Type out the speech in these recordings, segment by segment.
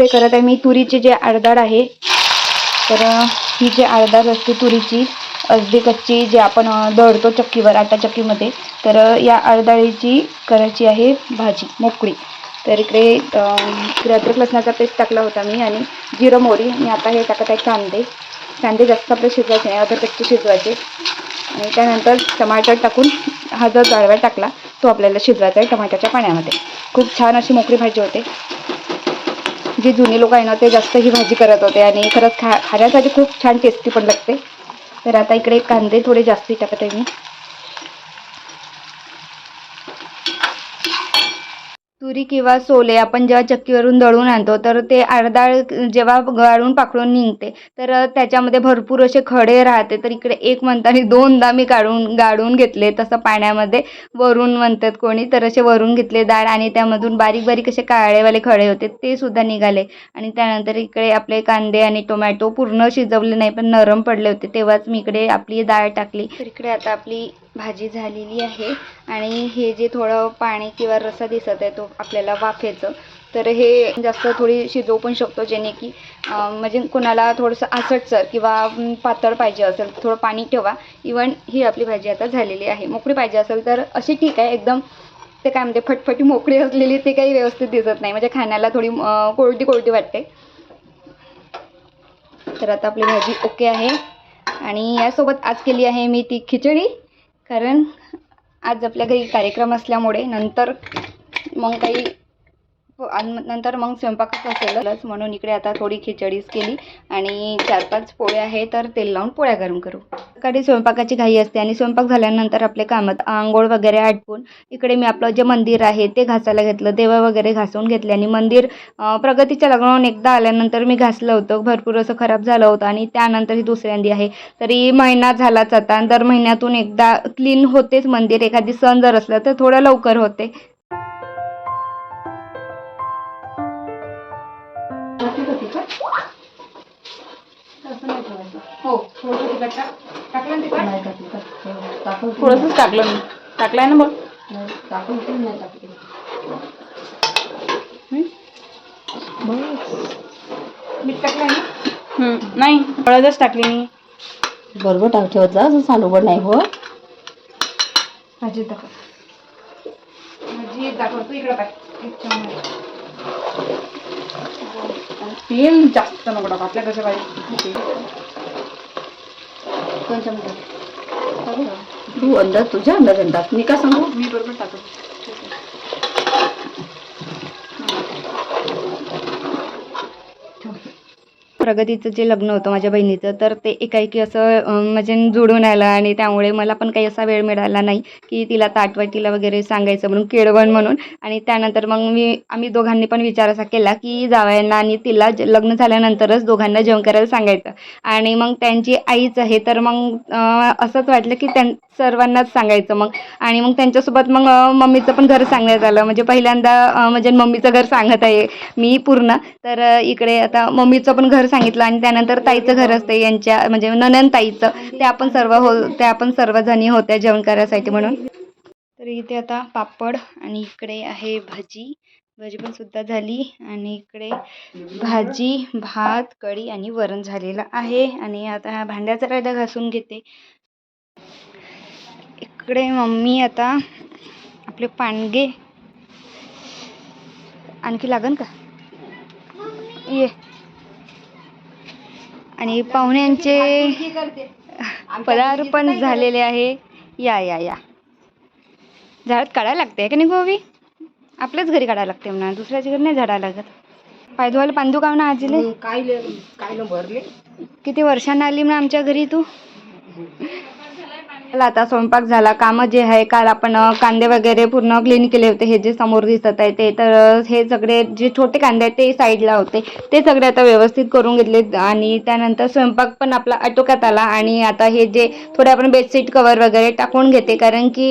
इकडे करत आहे. मी तुरीची जे आडदाड आहे तर ही जी आडदाड असते तुरीची अगदी कच्ची जे आपण दळतो चक्कीवर आटा चक्कीमध्ये तर या आडदाळीची करायची आहे भाजी मोकळी. तर इकडे इकडे अद्रक लसणाचा पेस्ट टाकला होता मी आणि जिरं मोरी आणि आता हे टाकत आहे कांदे. कांदे जास्त आपले शिजवायचे नाही अदर कच्चे शिजवायचे. आणि त्यानंतर टमाटर टाकून हा जो डाळवा टाकला तो आपल्याला शिजवायचा आहे टमाट्याच्या पाण्यामध्ये. खूप छान अशी मोकळी भाजी होते. जे जुने लोक आहे ना ते जास्त ही भाजी करत होते आणि खरंच खा खाण्यासाठी खूप छान टेस्टी पण लागते. तर आता इकडे कांदे थोडे जास्ती टाकत आहे मी. तुरी किंवा सोले आपण जेव्हा चक्कीवरून दळून आणतो तर ते आडदाळ जेव्हा गाळून पाकळून निघते तर त्याच्यामध्ये भरपूर असे खडे राहते. तर इकडे एक म्हणताना दोनदा मी काढून गाळून घेतले तसं पाण्यामध्ये. वरून म्हणतात कोणी तर असे वरून घेतले डाळ आणि त्यामधून बारीक बारीक असे काळेवाले खडे होते ते सुद्धा निघाले. आणि त्यानंतर इकडे आपले कांदे आणि टोमॅटो पूर्ण शिजवले नाही पण नरम पडले होते तेव्हाच मी इकडे आपली डाळ टाकली. तर इकडे आता आपली भाजी झालेली आहे आणि हे जे थोडं पाणी किंवा रसा दिसत आहे तो आपल्याला वाफेचं तर हे जास्त थोडी शिजवू पण शकतो जेणे की म्हणजे कोणाला थोडंसं आसटसर किंवा पातळ पाहिजे असेल थोडं पाणी ठेवा. इवन ही आपली भाजी आता झालेली आहे. मोकळी पाहिजे असेल तर अशी ठीक आहे. एकदम ते काय म्हणते फटफटी मोकळी असलेली ते काही व्यवस्थित दिसत नाही. म्हणजे खाण्याला थोडी कोरडी कोरडी वाटते. तर आता आपली भाजी ओके आहे. आणि यासोबत आज केली आहे मी ती खिचडी. कारण आज आपल्या घरी कार्यक्रम असल्यामुळे नंतर मग काही हो, आणि नंतर मग स्वयंपाकच असेलच. म्हणून इकडे आता थोडी खिचडीच केली आणि चार पाच पोळ्या आहे तर तेल लावून पोळ्या गरम करू. सकाळी स्वयंपाकाची घाई असते आणि स्वयंपाक झाल्यानंतर आपले कामं आंघोळ वगैरे आटपून इकडे मी आपलं जे मंदिर आहे ते घासायला घेतलं. देवा वगैरे घासून घेतले आणि मंदिर प्रगतीच्या लग्नावरून एकदा आल्यानंतर मी घासलं होतं. भरपूर असं खराब झालं होतं आणि त्यानंतर ही दुसऱ्यांदी आहे. तरी महिना झालाच आता आणि दर महिन्यातून एकदा क्लीन होतेच मंदिर. एखादी सण जर असलं तर थोडं लवकर होते. हो थोडंसंच टाकलं मी टाकलंय ना बघ मीठ टाकलंय ना? नाही हळदच टाकली मी. बरोबर टाक ठेवत जा असं पण नाही हो. भाजी दाखव. भाजी दाखवतो इकडं पाय. एक चम्मच. तेल जास्त नको टाकू आपल्या कसं पाहिजे. दोन चमचे तू अंदाज तुझ्या अंदाजाने टाक मी का सांगू? मी बरोबर टाकत. प्रगतीचं जे लग्न होतं माझ्या बहिणीचं तर ते एकाएकी असं म्हणजे जुळून आलं आणि त्यामुळे मला पण काही असा वेळ मिळाला नाही की तिला ताटवाटीला वगैरे सांगायचं म्हणून केळवण म्हणून. आणि त्यानंतर मग मी आम्ही दोघांनी पण विचार असा केला की जावयांना आणि तिला लग्न झाल्यानंतरच दोघांना जेवण करायला सांगायचं. आणि मग त्यांची आईच आहे तर मग असंच वाटलं की त्यां सर्वांनाच सांगायचं मग. आणि मग त्यांच्यासोबत मग मम्मीचं पण घर सांगण्यात आलं. म्हणजे पहिल्यांदा म्हणजे मम्मीचं घर सांगत आहे मी पूर्ण. तर इकडे आता मम्मीचं पण घर सांगितलं आणि त्यानंतर ताईचं घर असते यांच्या म्हणजे ननन ताईचं ते आपण सर्व हो त्या आपण सर्वजणी होत्या जेवण करायसाठी म्हणून. तर इथे आता पापड आणि इकडे आहे भाजी. भाजी पण सुद्धा झाली आणि इकडे भाजी भात कढी आणि वरण झालेलं आहे. आणि आता हा भांड्याचा रायदा घासून घेते. इकडे मम्मी आता आपले पानगे. आणखी लागन का? ये. आणि पाहुण्यांचे पदार्पण झालेले आहे. या या या. झाडात काढायला लागते की नाही गोवी? आपल्याच घरी काढायला लागते म्हणा. दुसऱ्याच्या घरी नाही झाडायला लागत. पाय धुवायला पांदू का म्हणा आजीले. काय भरले. किती वर्षांना आली म्हणा आमच्या घरी तू? चला आता स्वयंपाक झाला कामं जे आहे काल आपण कांदे वगैरे पूर्ण क्लीन केले होते हे जे समोर दिसत आहे ते. तर हे सगळे जे छोटे कांदे आहेत ते साईडला होते. ते सगळे आता व्यवस्थित करून घेतले आणि त्यानंतर स्वयंपाक पण आपला आटोक्यात आला आणि आता हे जे थोडे आपण बेडशीट कवर वगैरे टाकून घेते. कारण की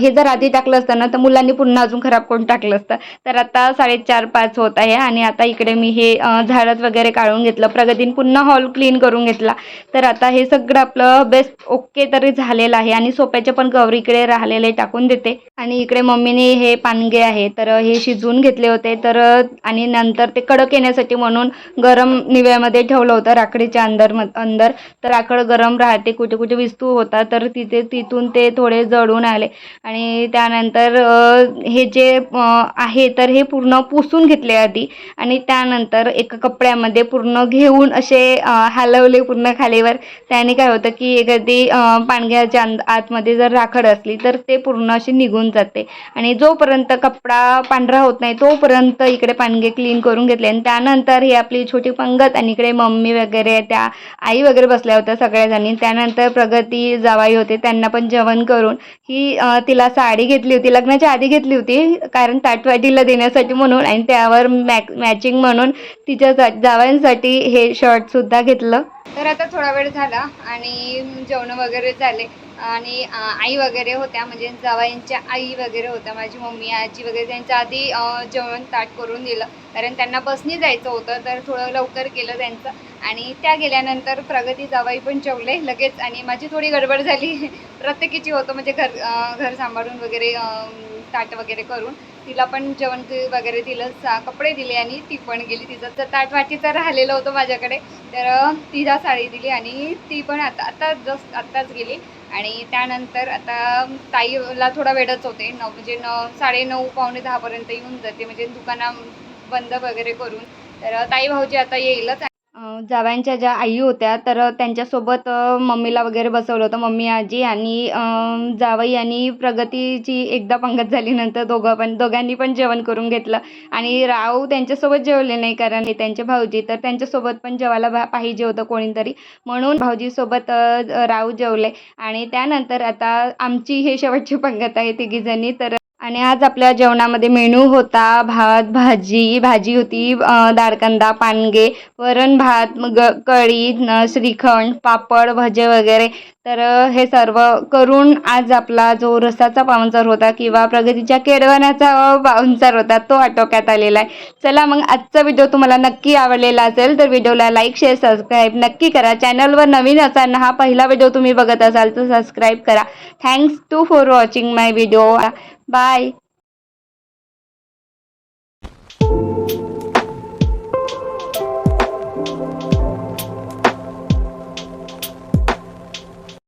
हे जर आधी टाकलं असतं ना तर मुलांनी पुन्हा अजून खराब करून टाकलं असतं. तर आता साडेचार पाच होत आहे आणि आता इकडे मी हे झाडच झाडत वगैरे काढून घेतलं. प्रगतीने पुन्हा हॉल क्लीन करून घेतला. तर आता हे सगळं आपलं बेस्ट ओके तरी झालेलं झालेलं आहे आणि सोप्याचे पण गौरी इकडे राहिलेले टाकून देते. आणि इकडे मम्मीने हे पानगे आहे तर हे शिजवून घेतले होते. तर आणि नंतर ते कडक येण्यासाठी म्हणून गरम निव्यामध्ये ठेवलं होतं राखडीच्या अंदर अंदर. तर राखड गरम राहते कुठे कुठे विस्तू होता तर तिथे तिथून ते थोडे जळून आले. आणि त्यानंतर हे जे आहे तर हे पूर्ण पुसून घेतले आधी. आणि त्यानंतर एका कपड्यामध्ये पूर्ण घेऊन असे हलवले पूर्ण खालीवर. त्याने काय होतं की एखादी पानग्याच्या पाणग्याच्या आतमध्ये जर राखड असली तर ते पूर्ण अशी निघून जाते. आणि जोपर्यंत कपडा पांढरा होत नाही तोपर्यंत इकडे पानगे क्लीन करून घेतले. आणि त्यानंतर ही आपली छोटी पंगत आणि इकडे मम्मी वगैरे त्या आई वगैरे बसल्या होत्या सगळ्याजणी. त्यानंतर प्रगती जावाई होते. त्यांना पण जेवण करून ही तिला साडी घेतली होती. लग्नाच्या आधी घेतली होती कारण ताटवाटीला देण्यासाठी म्हणून आणि त्यावर मॅक मॅचिंग म्हणून तिच्या जा- जावयांसाठी हे शर्टसुद्धा घेतलं. तर आता थोडा वेळ झाला आणि जेवणं वगैरे झाले. आणि आई वगैरे होत्या म्हणजे जावयांच्या आई वगैरे होत्या माझी मम्मी आजी वगैरे त्यांच्या आधी जेवण ताट करून दिलं. कारण त्यांना बसनी जायचं होतं तर थोडं लवकर केलं त्यांचं. आणि त्या गेल्यानंतर प्रगती जावाई पण जेवले लगेच. आणि माझी थोडी गडबड झाली. प्रत्येकीची होतं म्हणजे घर घर सांभाळून वगैरे ताट वगैरे करून तिला पण जेवण वगैरे दिलं सा कपडे दिले आणि ती पण गेली तिचं. तर ताट वाटीचं राहिलेलं होतं माझ्याकडे तर तिला साडी दिली आणि ती पण आता आता जस्ट आत्ताच गेली. आणि त्यानंतर आता ताईला थोडा वेळच होते नऊ म्हणजे नऊ साडे नऊ पावणे दहापर्यंत येऊन जाते. म्हणजे दुकाना बंद वगैरे करून. तर ताई भाऊजी आता येईलच. जावयांच्या ज्या आई होत्या तर त्यांच्यासोबत मम्मीला वगैरे बसवलं होतं. मम्मी आजी आणि जावई आणि प्रगतीची एकदा पंगत झालीनंतर दोघं पण दोघांनी पण जेवण करून घेतलं. आणि राव त्यांच्यासोबत जेवले नाही कारण हे त्यांचे भाऊजी तर त्यांच्यासोबत पण जेवायला भा- पाहिजे होतं कोणीतरी. म्हणून भाऊजीसोबत राव जेवले. आणि त्यानंतर आता आमची हे शेवटची पंगत आहे तिघीजणी तर आणि आज आपल्या जेवणामध्ये मेनू होता भात भाजी. भाजी होती दाडकंदा पानगे वरण भात मग कढी श्रीखंड पापड भजे वगैरे. तर हे सर्व करून आज आपला जो रसाचा पाहुणचार होता किंवा प्रगतीच्या केडवण्याचा पाहुणचार होता तो आटोक्यात आलेला आहे. चला मग आजचा व्हिडिओ तुम्हाला नक्की आवडलेला असेल तर व्हिडिओला लाईक शेअर सबस्क्राईब नक्की करा. चॅनलवर नवीन असाल हा पहिला व्हिडिओ तुम्ही बघत असाल तर सबस्क्राईब करा. Thanks to for watching my video. Bye.